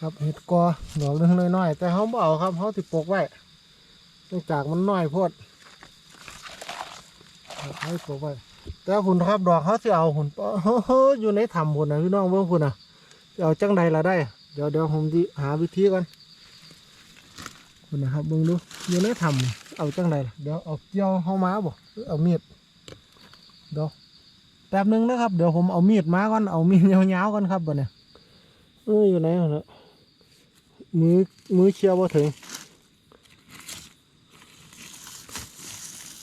ครับเห็ดกอดอกนึงน้อยๆแต่เขาบ่เอาครับเขาติปกไว้เนื่องจากมันน้อยโพดครับให้ปกไว้แต่หุ่นครับดอกเขาสิเอาหุ่นเฮ้ออยู่ในถ้ำหุ่นนะพี่น้องเบิ่งหุ่นนะสิเอาจังใดละได้ เดี๋ยวเดี๋ยวผมดิหาวิธีก่อนหุ่นนะครับเบิ่งดูอยู่ในถ้ำเอาจังใดล่ะเดี๋ยวเอาเกี่ยวเข้ามาบ่เอามีดเดี๋ยวแป๊บหนึงนะครับ เดี๋ยวผมเอามีดมาก่อนเอามีดยาวๆก่อนครับบ่เนี่ยเอออยู่ไหนเหรอ มือมือเชียวบ่ถึง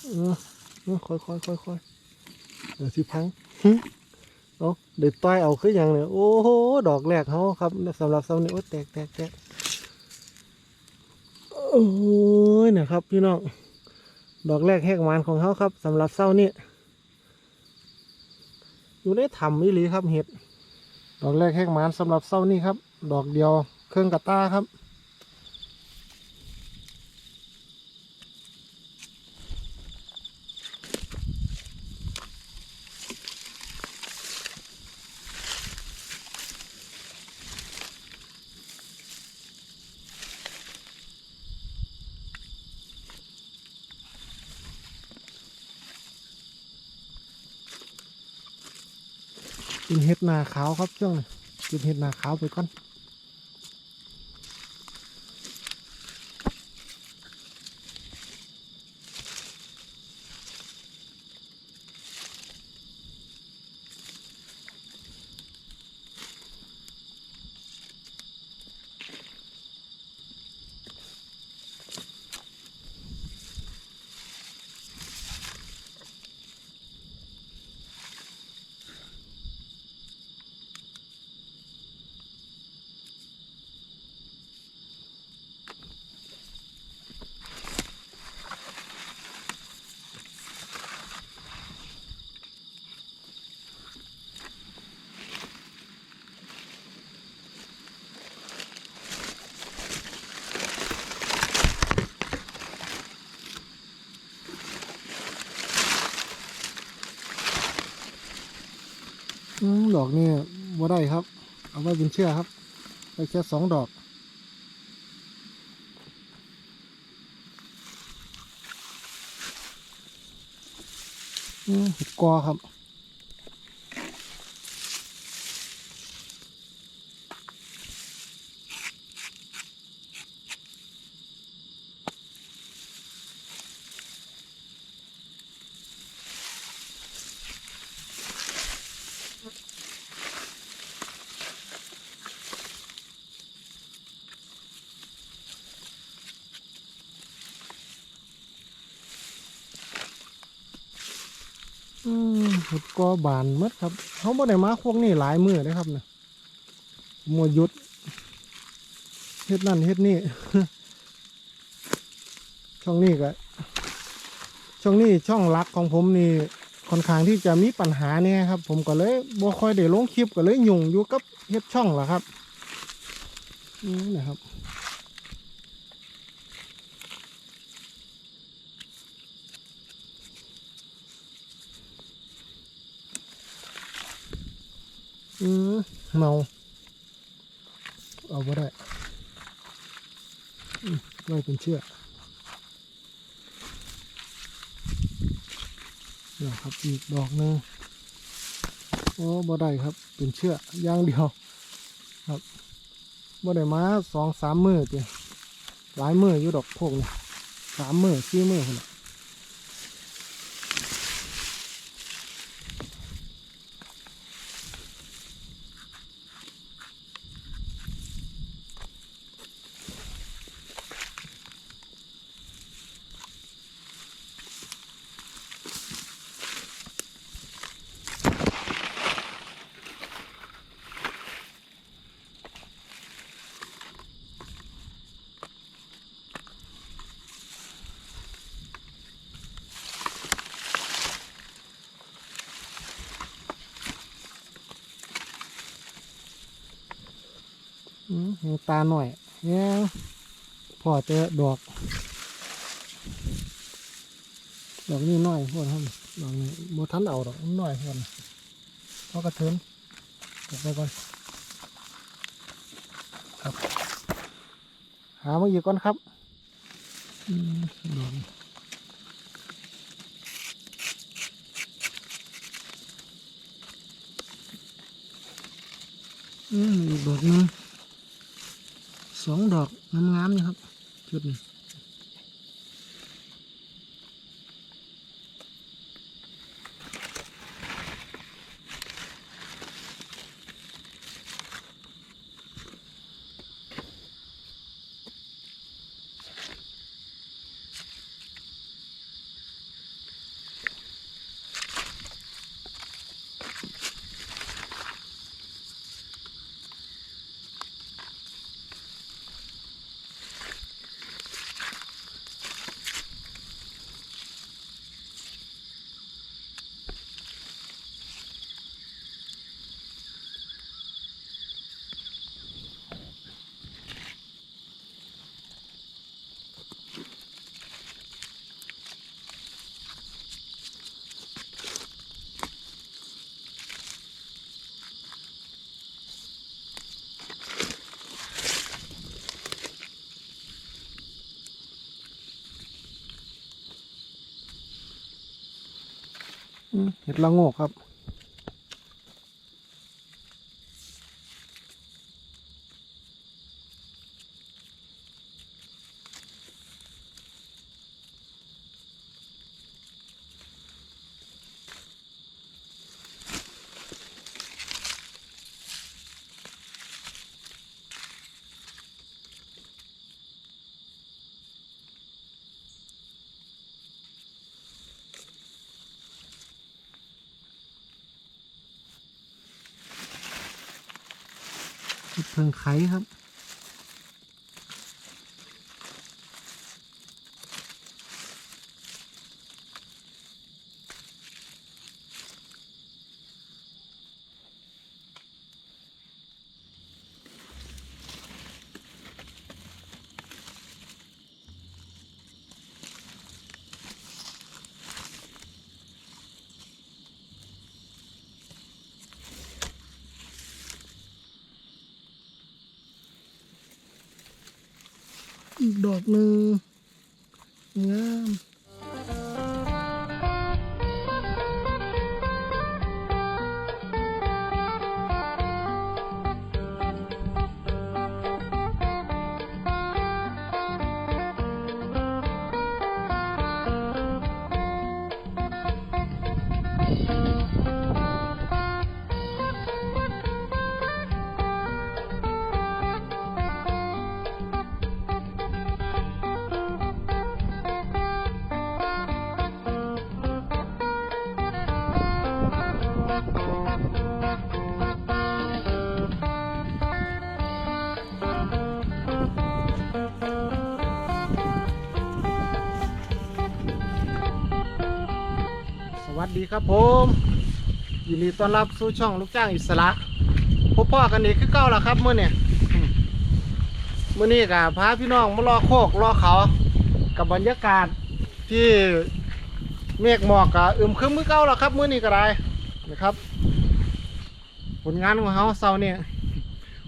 เออเออค่อยค่อยค่อยค่อยเดี๋ยวสิพังเอาเดี๋ยวต้อยเอาคืออย่างเนี่ยโอ้โหดอกแรกเขาครับสำหรับเสานี้โอ้แตกแตกแตกโอ้ยนะครับพี่น้องดอกแรกแหกมันของเขาครับสำหรับเสานี้อยู่ในถ้ำวิลีครับเห็ดดอกแรกแหกหมานสำหรับเศร้านี่ครับ ดอกเดียว เครื่องกระต้าครับ กินเห็ดนาขาวครับช่วงนี้กินเห็ดนาขาวไปก่อน อกนี่บ่ได้ครับ เอาไว้เป็นเชื่อครับไปแค่สองดอกอืมกอครับ ห็ดกอบานหมดครับเขาบ่ได้มาพวกนี้หลายมือเลยครับเนี่ยมัวยุดเฮ็ดนั่นเฮ็ดนี่ช่องนี้ก็ช่องนี้ช่องลักของผมนี่ค่อนข้างที่จะมีปัญหาเนี่ยครับ ผมก็เลยบ่ค่อยได้ลงคลิปก็เลยยุ่งอยู่กับเฮ็ดช่องล่ะครับนี่นะครับ เมา เอาไ่ได้อืมไว้เป็นเชือกเดี๋ยวครับอีกดอกหนึ่งโอ้บ่ได้ครับ เป็นเชือกอย่างเดียว ครับบ่ได้มาสองสามมือเจีหลายมืออยู่ดอกพวกนี้สามมือสี่มือคนละ ตาหน่อยเนี่ยพอเจอดอก ดอกนี้น้อยพวกท่านดอกนี้โมทันเอาดอกมันน้อยพวกนะพอกระเทินเก็บไปก่อนครับ หามาอีกก่อนครับอืมดอกอืมอีกดอกนึง สองดอกงามๆนี่ครับ จุดนี้ เห็ดละโงกครับ เห็ดเพิงไข่ครับ ดอกหนึ่ง ดีครับผมยินดีต้อนรับสู่ช่องลูกจ้างอิสระพบพ่อกันอีกคือเก้าแล้วครับเมื่อเนี่ยอืมมื่อนี้กับพาพี่น้องมารอโคกรอเขา กับบรรยากาศที่เมฆหมอกกับอึมครึ้มมือเก้าแล้วครับเมื่อนี้ก็ได้นะครับ ผลงานของเขาเศร้าเนี่ย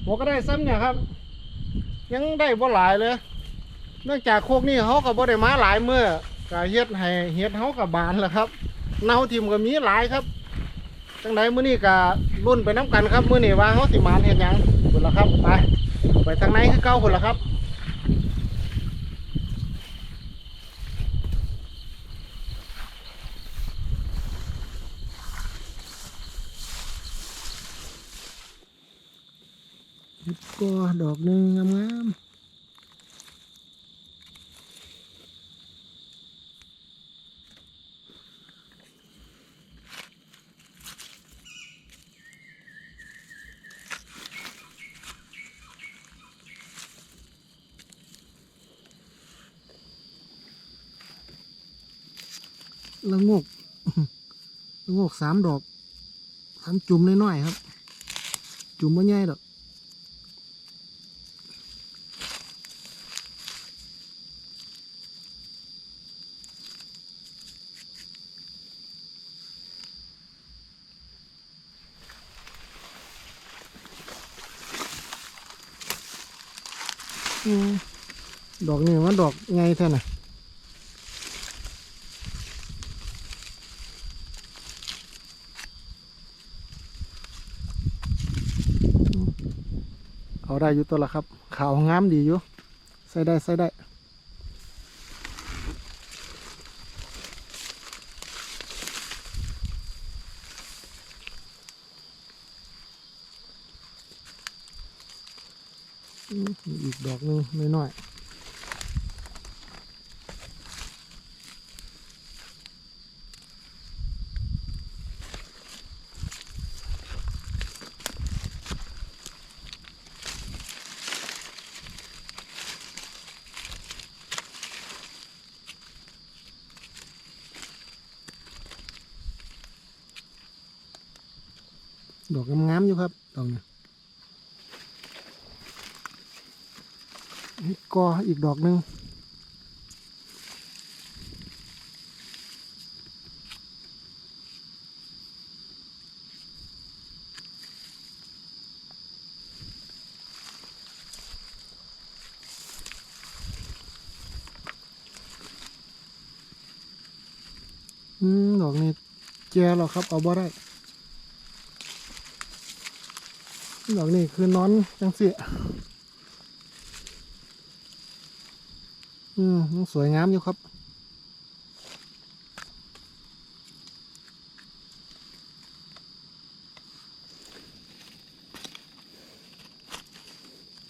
หัวก็ได้ซ้ำเนี่ยครับ ยังได้บ่หลายเลย เนื่องจากโคกนี่เขาก็บ่ได้มาหลายเมื่อกะเฮ็ดให้เฮ็ดเขากับบานแล้วครับ เนาทิมก็มีหลายครับจังไดมื้อนี้ก็รุ่นไปน้ำกันครับมื้อนี้ว่าเขาสิมานเฮ็ดหยังพุ่นละครับไปไปทางไหนคือเก่าพุ่นละครับก็ดอกหนึ่งงามๆ ละงกละงกสามดอกสามจุ่มน้อยๆครับ จุ่มไม่ใหญ่ดอกดอกนี่มันดอกไงเท่น่ะอืมเอา ได้อยู่ตัวละครับ ขาวงามดีอยู่ ใส่ได้ใส่ได้ อืมอีกดอกหนึงน้อยๆ ดอกงามๆอยู่ครับดอกนี้นี่กออีกดอกหนึ่งอืมดอกนี้แจแล้วครับ เอาบ่ได้ ดอกนี้คือนอนจังเสียอืมยังสวยงามอยู่ครับ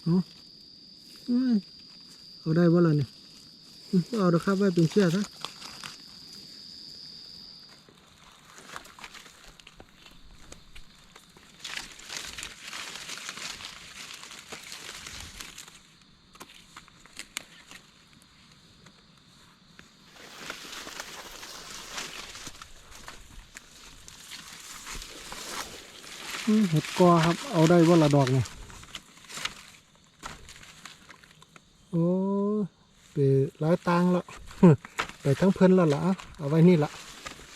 อืมอืมเอาได้บ่ล่ะเนี่ยเอาเด้อครับไว้เป็นเชือกซะอืมเห็ดกอครับ เอาไดอกไงโอ้ไปร้อยตังแล้วไปทั้งเพิ่นแล้วล่ะเอาไว้นี่ละ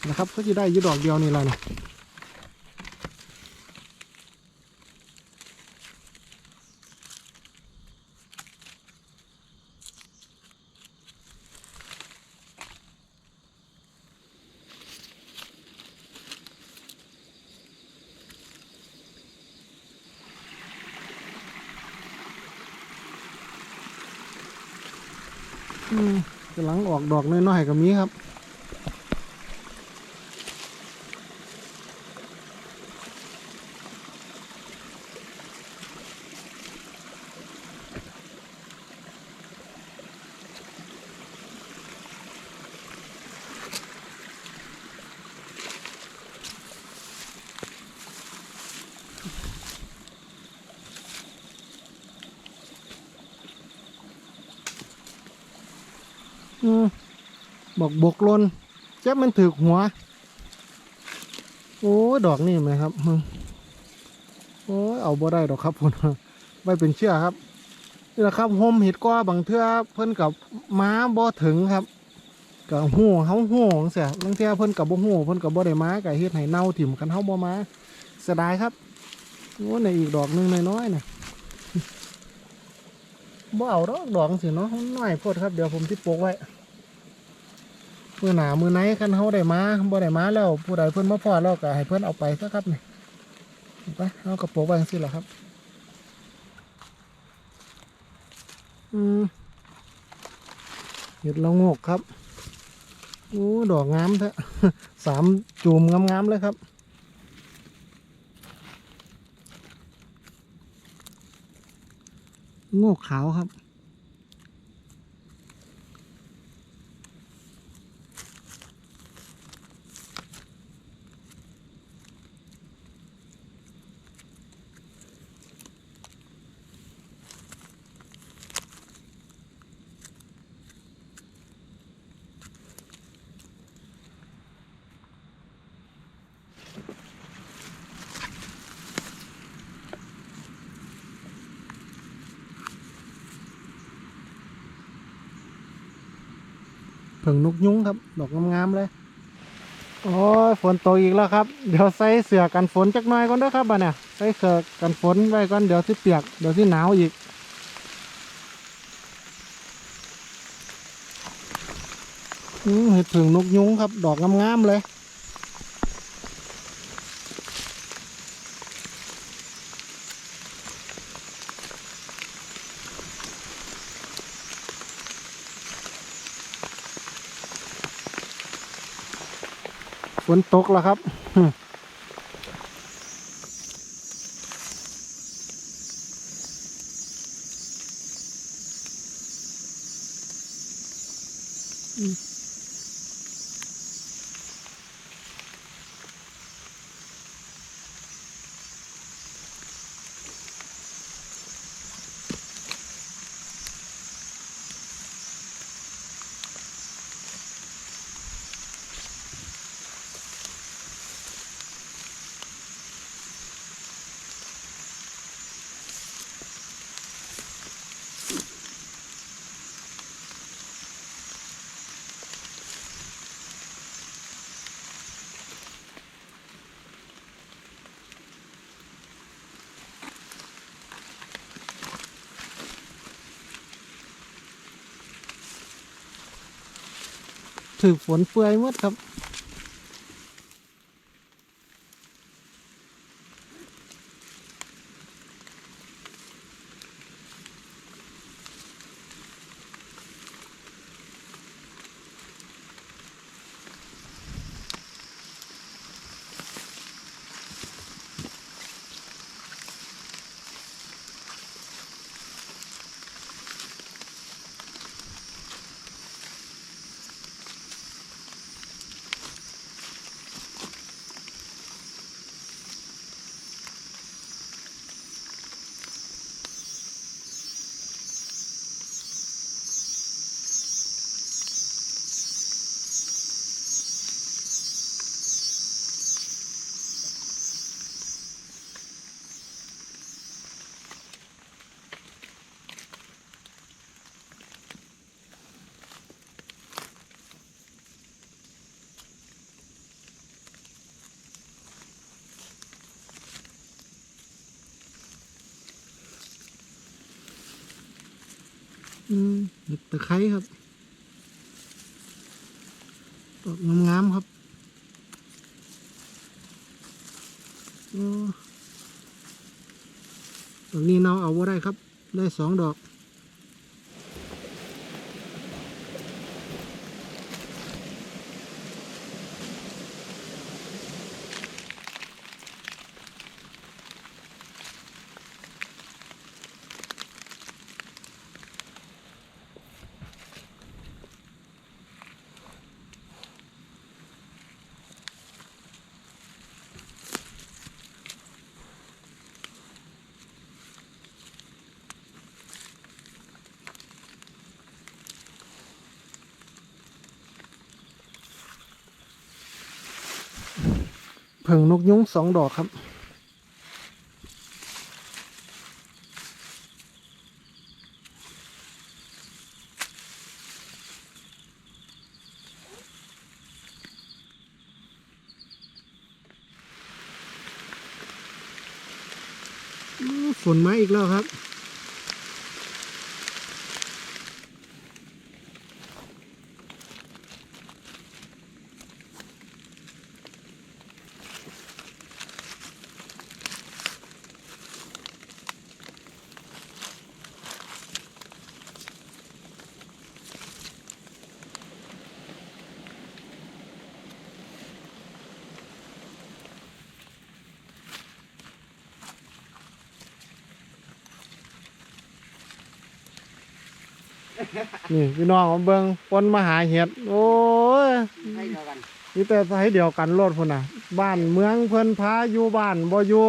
นะครับก็จะได้ยี่ดอกเดียวนี่ละนี่ย อืมกำลังออก ดอกน้อยๆก็มีครับ อืม บอกบกลนแจ๊บมันถือหัว โอ้ดอกนี่ไหมครับมึงโอ้เอาบ่ได้ดอกครับผมไว้เป็นเชื่อครับนี่แหละครับโฮมเห็ดก้อบางเทื่อเพิ่นกับม้าบ่ถึงครับกับหูเฮาหูจังเสียบางเทื่อเพิ่นกับบ่หูเพิ่นกับบ่ได้ม้ากับเฮ็ดให้เน่าถิ่มกันเฮาบ่มาเสียดายครับโอ้ในอีกดอกหนึงน้อยๆน่ะบ่เอาดอกดอกสิเนาะน้อยโพดครับเดี๋ยวผมสิปลูกไว้ มือหนามือไหนคันเขาได้มาบ่ได้มาแล้วผู้ใดเพิ่อนมาพอแล้วก็ให้เพิ่อนเอาไปซะครับนี่ไปเอากระโปรงไว้จังซี่แหละครับ อืมเห็ดละโงกครับโอ้ดอกงามแท้สามจูมงามๆเลยครับโงกขาวครับ ผึ่งนกยุ้งครับ ดอกงามๆเลยโอ้ยฝนตกอีกแล้วครับ เดี๋ยวใส่เสื้อกันฝนจักหน่อยก่อนด้วยครับบ่เนี่ยใส่เสื้อกันฝนไว้ก่อนเดี๋ยวสิเปียกเดี๋ยวสิหนาวอีกเห็ดผึ่งนกยุ้งครับ ดอกงามๆเลย นตกแล้วครับ ถือฝนเปื่อยหมดครับ อืมตะไคร้ครับดอกงามๆครับอ้ดอกนี้เราเอาว่าได้ครับ ได้สองดอก พิ่งนกยุ้งสองดอกครับ ฝนมาอีกแล้วครับ นี่พี่น้องมาเบิงปนมาหาเห็ด โอ้ยให้เดียวกันนี่แต่ให้เดียวกันโลดพุ่นน่ะ บ้านเมืองเพิ่นพาอยู่บ้านบ่อยู่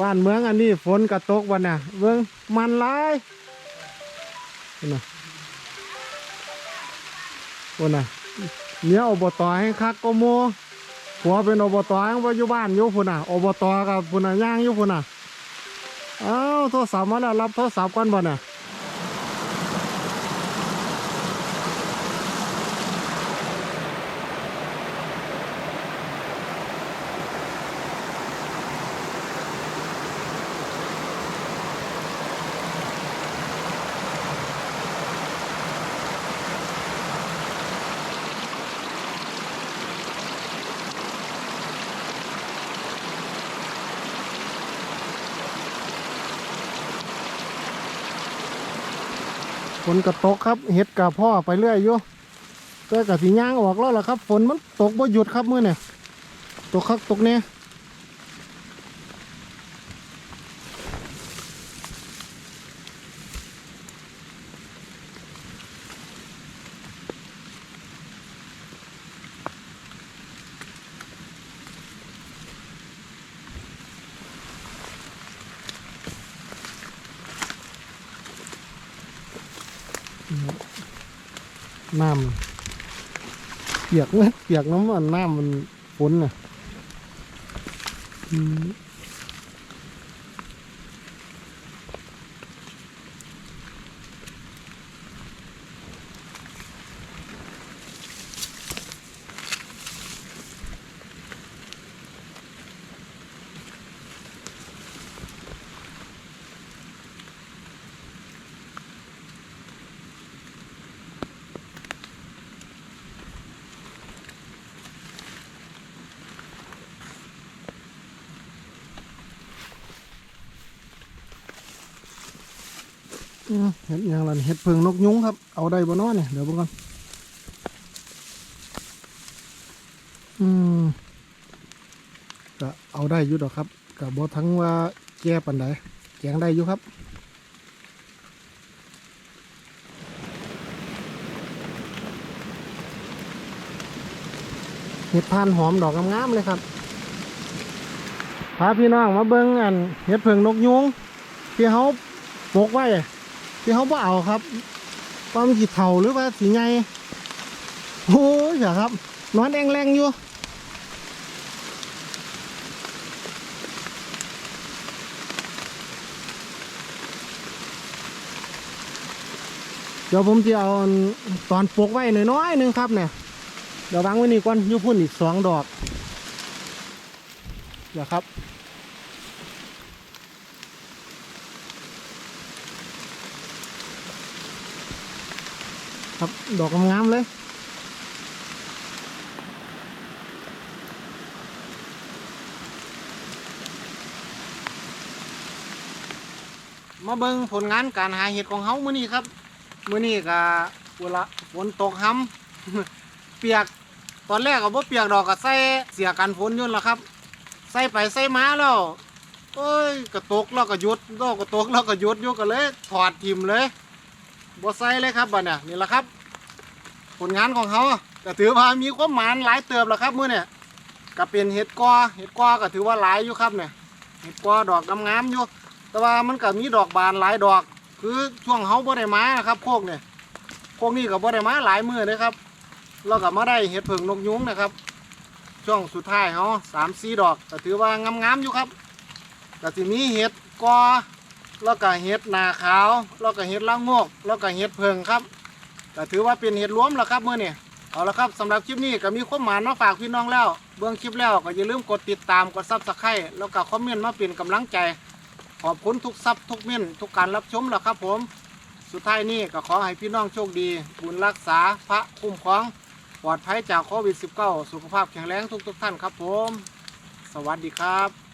บ้านเมืองอันนี้ฝนกระตกวันน่ะ เบิ่งมันหลายพุ่นน่ะพุ่นน่ะเนี่ยอบตให้คักก็โมผัวเป็นอบตยังบ่อยู่บ้านอยู่พุ่นน่ะอบตกับพุ่นน่ะย่างอยู่พุ่นน่ะเอ้าโทรศัพท์มาแล้วรับโทรศัพท์ก่อนบ่น่ะ ฝนก็ตกครับเห็ดกับพ่อไปเรื่อยอยู่แต่กับสีย่างออกแล้วล่ะครับ ฝนมันตกบ่หยุดครับเมื่อเนี่ยตกคักตกเนี่ย น้ำเปียกเนอะเปียกน้ำมันน้ำมันฝนน่ะอืมอืมเห็ดหยังล่ะนี่ เห็ดเพิงนกยุ้งครับ เอาได้บ่น้อเนี่ยเดี๋ยวเบิ่งก่อนอืมก็เอาได้อยู่ดอกครับกับบ่ทั้งว่าแก่ปันใดแกงได้อยู่ครับเห็ดพานหอมดอกงามๆเลยครับพาพี่น้องมาเบิ้งอันเห็ดเพิงนกยุงที่เขาปกไว้ ที่เขาบ่เอาครับว่ามันสีเทาหรือว่าสีไงโอ้ยอย่าครับ นอนแองแรงอยู่เดี๋ยวผมจะเอาตอนปกไว้น้อยๆนึงครับเนี่ยเดี๋ยววางไว้นี่ก่อนยุพุ่นอีกสองดอกเดี๋ยวครับ ครับ ดอกงามๆเลยมาเบิ่งผลงานการหาเห็ดของเฮามื้อนี้ครับมื้อนี้ก็ฝนละฝนตกห้ำเปียกตอนแรกก็บ่เปียกดอกก็ใส่เสียกันฝนยุ่นละครับ ใส่ไปใส่มาแล้วเอ้ยกระตกแล้วก็หยุดดอกกระตกแล้วก็หยุดอยู่ก็เลยถอดทิมเลย บ่ใส่เลยครับบัดเนี่ยนี่แหละครับ ผลงานของเขาก็ถือว่ามีความหมานหลายเติบแล้วครับมื้อเนี่ยก็เป็นเห็ดกอเห็ดกอก็ถือว่าหลายอยู่ครับเนี่ยเห็ดกอดอกงามๆอยู่ แต่ว่ามันก็มีดอกบานหลายดอก คือช่วงเขาบ่ได้มานะครับโคกเนี่ยโคกนี้ก็บ่ได้มาหลายมือเลยครับเราก็มาได้เห็ดเผิงนกยุงนะครับ ช่วงสุดท้ายเขาสามสี่ดอกก็ถือว่างามๆอยู่ครับก็จะมีเห็ดกอ แล้วก็เห็ดนาขาวแล้วก็เห็ดละโงกแล้วก็เห็ดเผิงครับก็ถือว่าเป็นเห็ดรวมแล้วครับเมื่อนี่เอาละครับสำหรับคลิปนี้ก็มีความหมายมาฝากพี่น้องแล้วเบื้องคลิปแล้วก็อย่าลืมกดติดตามกดซับสไครต์แล้วก็คอมเมนต์มาเป็นกำลังใจ ขอบคุณทุกซับทุกเม่นทุกการรับชมแล้วครับผม สุดท้ายนี้ก็ขอให้พี่น้องโชคดี บุญรักษาพระคุ้มครอง ปลอดภัยจากโควิด -19 สุขภาพแข็งแรงทุกทุกท่านครับผม สวัสดีครับ